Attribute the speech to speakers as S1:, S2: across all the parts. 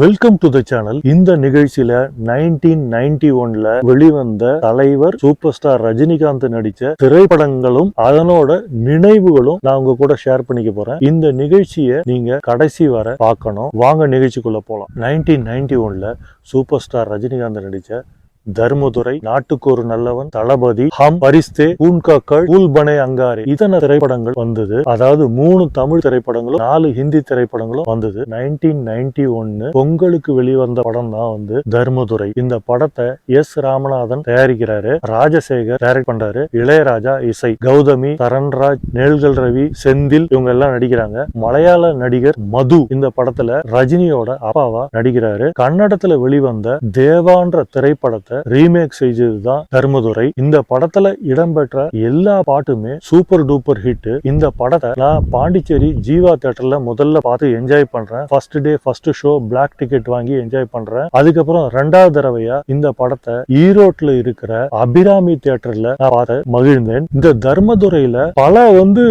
S1: Welcome to the channel இந்த நிகழ்ச்சியில nineteen ninety ஒன்ல வெளிவந்த தலைவர் சூப்பர் ஸ்டார் ரஜினிகாந்த் நடிச்ச திரைப்படங்களும் அதனோட நினைவுகளும் நான் உங்க கூட ஷேர் பண்ணிக்க போறேன். இந்த நிகழ்ச்சியை நீங்க கடைசி வரை பார்க்கணும். வாங்க நிகழ்ச்சிக்குள்ள போலாம். நைன்டீன் நைன்டி ஒன்ல சூப்பர் ஸ்டார் ரஜினிகாந்த் நடிச்ச தர்மதுரை நாட்டுக்கு ஒரு நல்லவன் தளபதி ஹம் பரிஸ்தே பூன்காக்கள் பூல்பனை அங்காரி. இதன திரைப்படங்கள் வந்தது. அதாவது மூணு தமிழ் திரைப்படங்களும் நாலு ஹிந்தி திரைப்படங்களும் வந்தது. நைன்டீன் நைன்டி ஒன்னு பொங்கலுக்கு வெளிவந்த படம் தான் வந்து தர்மதுரை. இந்த படத்தை எஸ் ராமநாதன் தயாரிக்கிறாரு. ராஜசேகர் டைரக்ட் பண்றாரு. இளையராஜா இசை. கௌதமி தரண்ராஜ் நேல்கள் ரவி செந்தில் இவங்க எல்லாம் நடிக்கிறாங்க. மலையாள நடிகர் மது இந்த படத்துல ரஜினியோட அப்பாவா நடிக்கிறாரு. கன்னடத்துல வெளிவந்த தேவான்ற திரைப்படத்தை ரீமேக் செஞ்சதுதான் தர்மதுரை. இந்த படத்துல இடம்பெற்ற எல்லா பாட்டுமே சூப்பர் டூப்பர் ஹிட் இந்த படத்தை நான் பாண்டிச்சேரி ஜீவா தியேட்டர்ல முதல்ல பார்த்து என்ஜாய் பண்றேன். First day first show black ticket வாங்கி என்ஜாய் பண்றேன். அதுக்கப்புறம் ரெண்டாவது தடவையா இந்த படத்தை ஈரோட்ல இருக்கிற அபிராமி தியேட்டர்ல நான் பார்த்து மகிழ்ந்தேன். இந்த தர்மதுரையில பல வந்து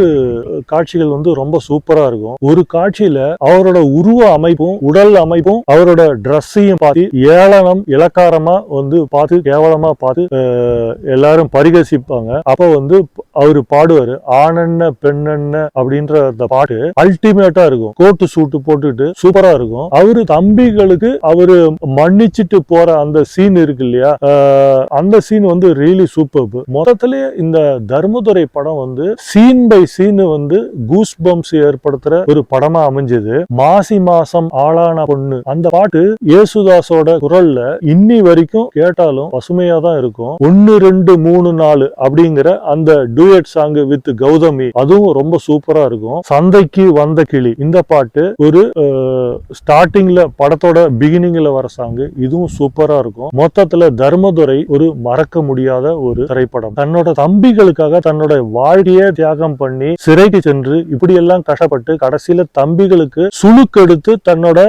S1: காட்சிகள் வந்து ரொம்ப சூப்பரா இருக்கும். ஒரு காட்சியில அவரோட உருவ அமைப்பும் உடல் அமைப்பும் அவரோட ட்ரெஸ்ஸையும் பார்த்து ஏளனம் இலக்காரமா வந்து பார்த்து கேவலமா பார்த்து எல்லாரும் பரிகசிப்பாங்க. அப்ப வந்து அவரு பாடுவாரு ஆனண்ண பெண்ணென்ன? அப்படின்ற அந்த பாட்டு அல்டிமேட்டா இருக்கும். கோட்டு சூட்டு போட்டுட்டு சூப்பரா இருக்கும். அவரு தம்பிகளுக்கு அவரு மன்னிச்சுட்டு போற அந்த சீன் இருக்கு இல்லையா? அந்த சீன் வந்து ரியலி சூப்பர் மொத்தத்திலேயே இந்த தர்மதுரை படம் வந்து சீன் பை சீன் வந்து கூஸ் பம்ப்ஸ் ஏற்படுத்துற ஒரு படமா அமைஞ்சது. மாசி மாசம் ஆளான பொண்ணு. அந்த பாட்டு இயேசுதாஸோட குரல்ல இன்னி வரைக்கும் கேட்டாலும் பசுமையா தான் இருக்கும். ஒன்னு ரெண்டு மூணு நாலு அப்படிங்கிற அந்த டூயட் சாங் வித் கௌதமி அதுவும் ரொம்ப சூப்பரா இருக்கும். சந்தைக்கு வந்த கிளி. இந்த பாட்டு ஒரு ஸ்டார்டிங்ல படத்தோட பிகினிங்ல வர சாங் இதுவும் சூப்பரா இருக்கும். மொத்தத்துல தர்மதுரை ஒரு மறக்க முடியாத ஒரு திரைப்படம். தன்னோட தம்பிகளுக்காக தன்னோட வாழ்க்கைய தியாகம் பண்ணி சிறைக்கு சென்று இப்படி எல்லாம் கஷ்டப்பட்டு கடைசியில தம்பிகளுக்கு சுழுக்கெடுத்து தன்னோட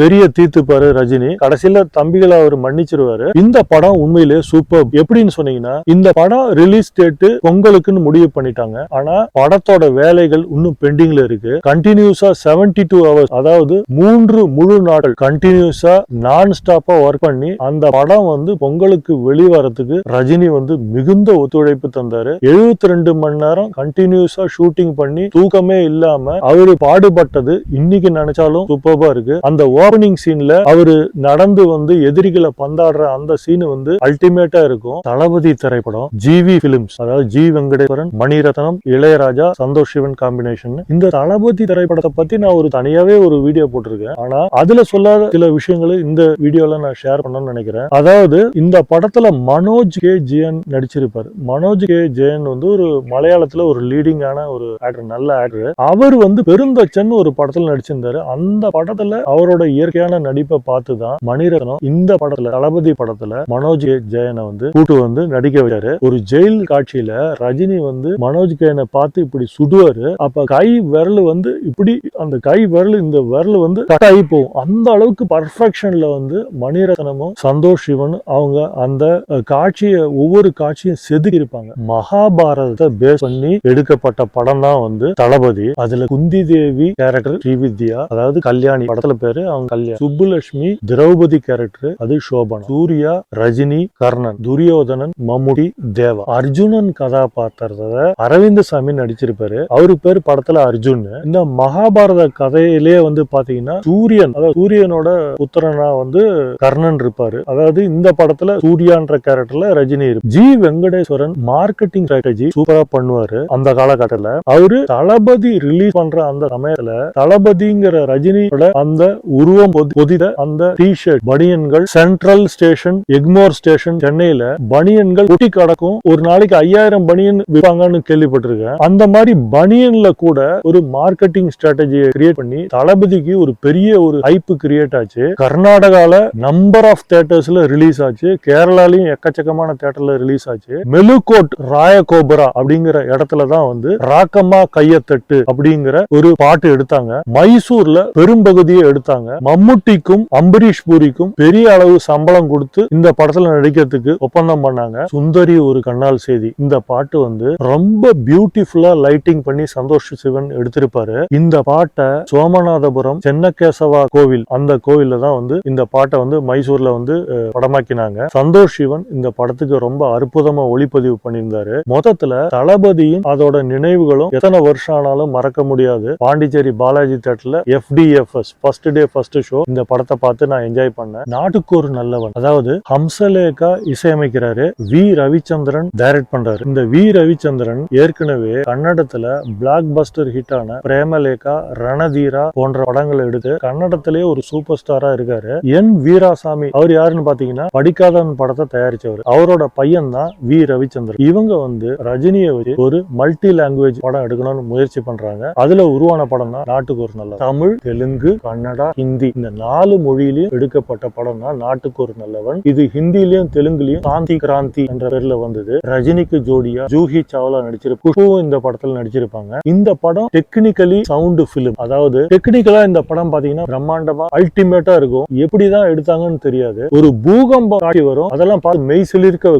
S1: வெறிய தீர்த்துப்பாரு ரஜினி. கடைசியில தம்பிகளை அவர் மன்னிச்சிருவாரு. இந்த படம் உண்மையிலே சூப்பர் எப்படின்னு சொன்னீங்கன்னா இந்த படம் ரிலீஸ் டேட் பொங்கலுக்குன்னு முடிவு பண்ணிட்டாங்க. ஆனா படத்தோட வேலைகள் இன்னும் பெண்டிங்ல இருக்கு. கண்டினியூஸா 72 டூ ஹவர்ஸ் அதாவது மூன்று முழு நாட்கள் கண்டினியூஸா நான் ஸ்டாப்பா ஒர்க் பண்ணி அந்த படம் வந்து பொங்கலுக்கு வெளிவரத்துக்கு ரஜினி வந்து மிகுந்த ஒத்துழைப்பு தந்தாரு. 72 ரெண்டு மணி நேரம் கண்டினியூஸா ஷூட்டிங் பண்ணி தூக்கமே இல்லாம அவரு பாடுபட்டது இன்னைக்கு நினைச்சாலும் சூப்பர்பா இருக்கு. அந்த ஓபனிங் சீன்ல அவரு நடந்து வந்து எதிரிகளை பந்தாடுற அந்த சீன் வந்து அல்டிமேட்டா இருக்கும். தளபதி திரைப்படம் ஜிவி பிலிம்ஸ் அதாவது ஜி வெங்கடேஸ்வரன் மணிரத்னம் இளையராஜா சந்தோஷ் சிவன் காம்பினேஷன் இந்த தளபதி திரைப்படத்தை பத்தி நான் ஒரு தனியாவே ஒரு வீடியோ போட்டிருக்கேன். ஆனா அதுல சொல்லாத சில விஷயங்களை இந்த வீடியோல நான் ஷேர் பண்ணணும்னு நினைக்கிறேன். அதாவது இந்த படத்துல மனோஜ் கே. ஜெயன் நடிச்சிருப்பாரு. மனோஜ் கே. ஜெயன் வந்து ஒரு மலையாளத்துல ஒரு லீடிங்கான ஒரு ஆக்டர் நல்ல ஆக்டர் அவர் வந்து பெருந்தச்சன் ஒரு படத்துல நடிச்சிருந்தாரு. அந்த படத்துல அவரோட இயற்கையான நடிப்பை பார்த்து தான் மணிரத்னம் இந்த படத்துல தளபதி படத்துல மனோஜ் கே ஜெயனை வந்து கூட்டு வந்து நடிக்க வச்சாரு ஒரு ஜெயில் காட்சியில ரஜினி வந்து மனோஜ் கேனை பார்த்து இப்படி சுடுவாரு. அப்ப கை விரல் வந்து இப்படி அந்த கை விரல் இந்த விரல் வந்து கட் ஆகி போகும். அந்த அளவுக்கு பர்ஃபெக்ஷன்ல வந்து மணிரத்னமும் சந்தோஷ் சிவன் அவங்க அந்த காட்சியை ஒவ்வொரு காட்சியும் செதுக்கி இருப்பாங்க. மகாபாரதத்தை பேஸ் பண்ணி எடுக்கப்பட்ட படம் தான் வந்து தளபதி. அதுல குந்தி தேவி கேரக்டர் ஸ்ரீவித்யா அதாவது கல்யாணி படத்துல பேரு அவங்க கல்யாணி. சுப்புலட்சுமி திரௌபதி கேரக்டர் அது சோபனா. சூர்யா ரஜினி கர்ணன் துரியோதனன் மம்முடி தேவா. அர்ஜுனன் கதாபாத்திரத்தை அரவிந்த சாமி நடிச்சிருப்பாரு. அவரு பேர் படத்துல அர்ஜுன். இந்த மகாபாரத கதையிலேயே வந்து பாத்தீங்கன்னா சூரியன் அதாவது சூரியனோட புத்திரனா வந்து கர்ணன் இருப்பாரு. அதாவது இந்த படத்துல சூர்யான்ற கேரக்டர்ல ரஜினி இருக்கு ஜி வெங்கடேஸ்வரன் மார்க்கெட்டிங் ஸ்ட்ராட்டஜி சூப்பரா பண்ணுவாரு அந்த காலகட்டத்துல. அவரு தளபதி ரிலீஸ் பண்ற அந்த சமயத்துல தளபதிங்கிற ரஜினியோட அந்த உருவம் பொதித அந்த டி ஷர்ட் பனியன்கள் சென்ட்ரல் ஸ்டேஷன் எக்மோர் ஸ்டேஷன் சென்னையில பனியன்கள் ஒட்டி கிடக்கும். ஒரு நாளைக்கு ஐயாயிரம் பனியன் விற்பாங்கன்னு கேள்விப்பட்டிருக்கேன். அந்த மாதிரி பனியன்ல கூட ஒரு மார்க்கெட்டிங் ஸ்ட்ராட்டஜியை கிரியேட் பண்ணி தளபதிக்கு ஒரு பெரிய ஒரு ஹைப்பு கிரியேட் ஆச்சு. கர்நாடகால நம்பர் ஆஃப் தியேட்டர்ஸ்ல ரிலீஸ் ஆச்சு. கேரளாலையும் எக்கச்சக்கமான தேட்டர்ல ரிலீஸ் ஆச்சு. மெலுகோட் ராயகோபுரா அப்படிங்கிற இடத்துல தான் வந்து ராக்கம்மா கையத்தட்டு அப்படிங்கிற ஒரு பாட்டு எடுத்தாங்க. மைசூர்ல பெரும்பகுதியை எடுத்தாங்க. மம்முட்டிக்கும் அம்பரீஷ் பூரிக்கும் பெரிய அளவு சம்பளம் கொடுத்து இந்த படத்துல நடிக்கிறதுக்கு ஒப்பந்தம் பண்ணாங்க. சுந்தரி ஒரு கண்ணால் செய்தி. இந்த பாட்டு வந்து ரொம்ப பியூட்டிஃபுல்லா லைட்டிங் பண்ணி சந்தோஷ் சிவன் எடுத்திருப்பாரு. இந்த பாட்டை சோமநாதபுரம் சென்னகேசவா கோவில் அந்த கோவில்ல தான் வந்து இந்த பாட்டை வந்து மைசூர்ல வந்து படமாக்கினாங்க. சந்தோஷ் சிவன் இந்த படத்துக்கு ரொம்ப அற்புதமா ஒளிப்பதிவு பண்ணியிருந்தாரு. மொத்தத்துல தளபதியும் அதோட நினைவுகளும் எத்தனை வருஷம் ஆனாலும் மறக்க முடியாது. பாண்டிச்சேரி பாலாஜி தேட்டர்ல FDFS first day first show இந்த படத்தை பார்த்து நான் என்ஜாய் பண்ணேன். நாட்டுக்கு ஒரு நல்லவன். அதாவது ஹம்சலேகா இசையமைக்கிறாரு. வி. ரவிச்சந்திரன் டைரக்ட் பண்றாரு. இந்த வி. ரவிச்சந்திரன் ஏற்கனவே கன்னடத்துல பிளாக் பஸ்டர் ஹிட்டான பிரேமலேகா ரணதீரா போன்ற படங்களை எடுத்து கன்னடத்திலேயே ஒரு சூப்பர் ஸ்டாரா இருக்காரு. என் வீராசாமி. அவர் யாருன்னு பாத்தீங்கன்னா படிக்காதவன் படத்தை தயாரிச்சவர். அவரோட பையன் தான் வி. ரவிச்சந்திரன். இவங்க வந்து ரஜினியை வச்சு ஒரு மல்டி லாங்குவேஜ் படம் எடுக்கணும்னு முயற்சி பண்றாங்க. அதுல உருவான படம் தான் நாட்டுக்கு ஒரு நல்ல தமிழ் தெலுங்கு கன்னடா ஹிந்தி. இந்த நாலு மொழியிலையும் எடுக்கப்பட்ட படம் தான் நாட்டுக்கு ஒரு நல்லவன். இது ஹிந்திலயும் தெலுங்குலயும் சாந்தி கிராந்தி என்ற பேர்ல வந்தது. ரஜினிக்கு ஜோடியா ஜூஹி சாவ்லா நடிச்சிருப்பாங்க குஷ்புவும் இந்த படத்துல நடிச்சிருப்பாங்க. இந்த படம் டெக்னிக்கலி சவுண்ட் பிலிம் அதாவது டெக்னிக்கலா இந்த படம் பாத்தீங்கன்னா பிரம்மாண்டமா அல்டிமேட்டா இருக்கும். எப்படிதான் எடுத்தாங்கன்னு தெரியாது. ஒரு பூகம்பம் காட்டி வரும். அதெல்லாம் பார்த்து மெய் சிலிர்க்க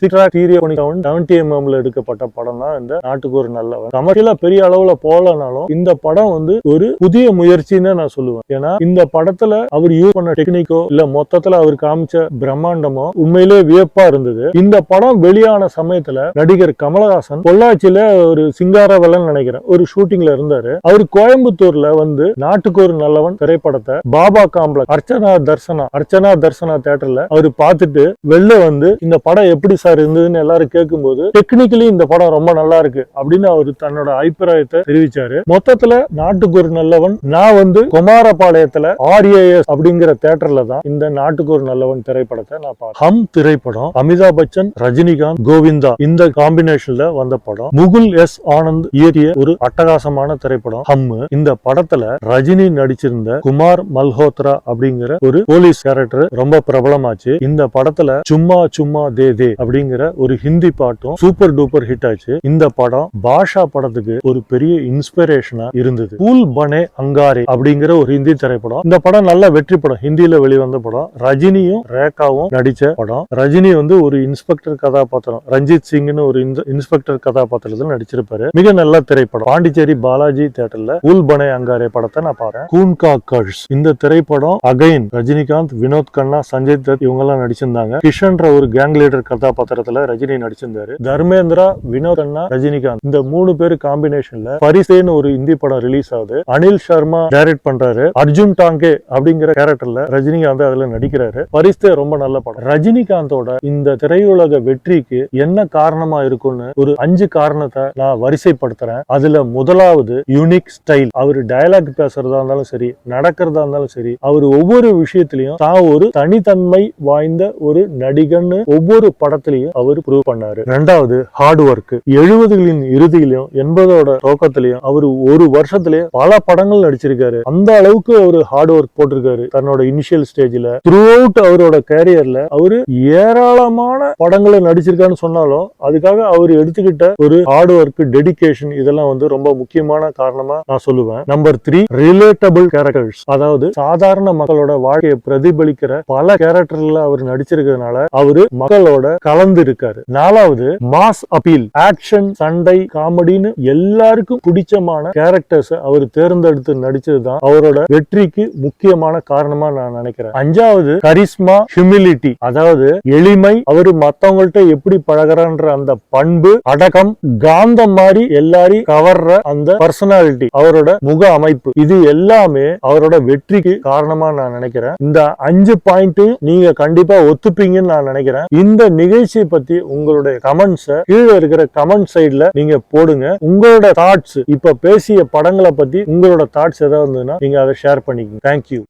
S1: எடுக்கப்பட்ட படம் தான் இந்த. நாட்டுக்கு ஒரு நல்ல கமர்ஷியலா பெரிய அளவுல போலனாலும் இந்த படம் வந்து ஒரு புதிய முயற்சின்னு நான் சொல்லுவேன். ஏன்னா இந்த படத்துல அவர் யூஸ் பண்ண டெக்னிக்கோ இல்ல மொத்தத்துல அவர் காமிச்ச பிரம்மாண்டமோ உண்மையிலே வியப்பா இருந்தது. இந்த படம் வெளியான சமயத்துல நடிகர் கமலஹாசன் பொள்ளாச்சியில ஒரு சிங்காரவலன் நினைக்கிறேன் ஒரு ஷூட்டிங்ல இருந்தாரு. அவர் கோயம்புத்தூர்ல வந்து நாட்டுக்கு ஒரு நல்லவன் திரைப்படத்தை பாபா காம்ப்ளெக்ஸ் அர்ச்சனா தர்சனா அர்ச்சனா தர்சனா தேட்டர்ல அவர் பார்த்துட்டு வெளில வந்து இந்த படம் எப்படி சார் இருந்ததுன்னு எல்லாரும் கேட்கும்போது டெக்னிக்கலி இந்த படம் ரொம்ப நல்லா இருக்கு அப்படின்னு அவர் தன்னோட அபிப்பிராயத்தை தெரிவிச்சாரு. மொத்தத்துல நாட்டுக்கு ஒரு நல்லவன் நான் வந்து குமாரபாளையத்துல ஆர்ஏஎஸ் அப்படிங்கிற தேட்டர்ல தான் இந்த நாட்டுக்கு ஒரு நல்லவன் திரைப்படத்தை நான் பார்த்தேன். ஹம் திரைப்படம் அமிதாப் பச்சன் ரஜினிகாந்த் கோவிந்தா. இந்த காம்பினேஷன்ல வந்த படம் முகுல் எஸ். ஆனந்த் இயற்றிய ஒரு அட்டகாசமான திரைப்படம் ஹம்மு. இந்த படத்துல ரஜினி நடிச்சிருந்த குமார் மல்ஹோத்ரா அப்படிங்கிற ஒரு போலீஸ் கேரக்டர் ரொம்ப பிரபலமாச்சு. இந்த படத்துல சும்மா சும்மா தே தே அப்படிங்கிற ஒரு ஹிந்தி பாட்டும் சூப்பர் டூப்பர் ஹிட் ஆச்சு. இந்த படம் பாஷா படத்துக்கு ஒரு பெரிய இன்ஸ்பிரேஷனா இருந்தது. பூல் பனே அங்காரே அப்படிங்கிற ஒரு ஹிந்தி திரைப்படம். இந்த படம் நல்ல வெற்றி படம். ஹிந்தியில வெளிவந்த படம். ரஜினியும் ரேகாவும் நடிச்ச படம். படம். ரஜினி வந்து ஒரு இன்ஸ்பெக்டர் கதாபாத்திரம். ரஞ்சித் சிங்னு ஒரு இன்ஸ்பெக்டர் கதாபாத்திரத்தில் நடிச்சிருப்பாரு. மிக நல்ல திரைப்படம். பாண்டிச்சேரி பாலாஜி தியேட்டர்ல உல் பனே அங்காரே படத்தை நான் பாறேன் கூன்கா கர்ஷ் இந்த திரைப்படம் அகைன் ரஜினிகாந்த் வினோத் கண்ணா சஞ்சய் தத் இவங்க எல்லாம் நடிச்சிருந்தாங்க. கிஷன்ற ஒரு கேங் லீடர் கதாபாத்திரத்துல ரஜினி நடிச்சிருந்தாரு. தர்மேந்திரா வினோத் கண்ணா ரஜினிகாந்த். இந்த மூணு பேர் காம்பினேஷன்ல பரிசேன்னு ஒரு இந்தி படம் ரிலீஸ் ஆகுது. அனில் சர்மா டைரக்ட் பண்றாரு. அர்ஜுன் டாங்கே அப்படிங்கிற கேரக்டர்ல ரஜினிகாந்த் அதுல நடிக்கிறாரு. பரிசே ரொம்ப நல்ல படம். ரஜினி ரஜினிகாந்தோட இந்த திரையுலக வெற்றிக்கு என்ன காரணமா இருக்கும்னு ஒரு அஞ்சு காரணத்தை நான் வரிசைப்படுத்துறேன். அதுல முதலாவது யூனிக் ஸ்டைல் அவர் டயலாக் பேசுறதா இருந்தாலும் சரி நடக்கிறதா இருந்தாலும் சரி அவர் ஒவ்வொரு விஷயத்திலையும் தான் ஒரு தனித்தன்மை வாய்ந்த ஒரு நடிகன்னு ஒவ்வொரு படத்திலையும் அவர் ப்ரூவ் பண்ணாரு. ரெண்டாவது ஹார்ட் ஒர்க் எழுபதுகளின் இறுதியிலையும் எண்பதோட துவக்கத்திலையும் அவர் ஒரு வருஷத்திலேயே பல படங்கள் நடிச்சிருக்காரு. அந்த அளவுக்கு அவர் ஹார்ட் ஒர்க் போட்டிருக்காரு. தன்னோட இனிஷியல் ஸ்டேஜ்ல த்ரூ அவுட் அவரோட கேரியர்ல அவரு ஏராளமான படங்களை நடிச்சிருக்கான்னு சொன்னாலும் அதுக்காக அவர் எடுத்துக்கிட்ட ஒரு ஹார்ட் ஒர்க் டெடிகேஷன் இதெல்லாம் வந்து ரொம்ப முக்கியமான காரணமா நான் சொல்லுவேன். நம்பர் த்ரீ ரிலேட்டபிள் கேரக்டர்ஸ் அதாவது சாதாரண மக்களோட வாழ்க்கையை பிரதிபலிக்கிற பல கேரக்டர்ல அவர் நடிச்சிருக்கிறதுனால அவரு மக்களோட கலந்து இருக்காரு நாலாவது மாஸ் அப்பீல் ஆக்ஷன் சண்டை காமெடின்னு எல்லாருக்கும் பிடிச்சமான கேரக்டர்ஸ் அவர் தேர்ந்தெடுத்து நடிச்சதுதான் அவரோட வெற்றிக்கு முக்கியமான காரணமா நான் நினைக்கிறேன். அஞ்சாவது கரிஸ்மா ஹியூமிலிட்டி அதாவது எளிமை அவரு மத்தவங்கள்ட்ட எப்படி பழகுறான்ற அந்த பண்பு அடக்கம் காந்தம் மாதிரி எல்லாரையும் கவர்ற அந்த பர்சனாலிட்டி அவரோட முக அமைப்பு. இது எல்லாமே அவரோட வெற்றிக்கு காரணமா நான் நினைக்கிறேன். இந்த அஞ்சு பாயிண்ட் நீங்க கண்டிப்பா ஒத்துப்பீங்கன்னு நான் நினைக்கிறேன். இந்த நிகழ்ச்சியை பத்தி உங்களுடைய கமெண்ட்ஸ் கீழே இருக்கிற கமெண்ட் சைட்ல நீங்க போடுங்க. உங்களோட தாட்ஸ் இப்ப பேசிய படங்களை பத்தி உங்களோட தாட்ஸ் ஏதாவது இருந்ததுன்னா நீங்க அதை ஷேர் பண்ணிக்கோங்க. தேங்க்யூ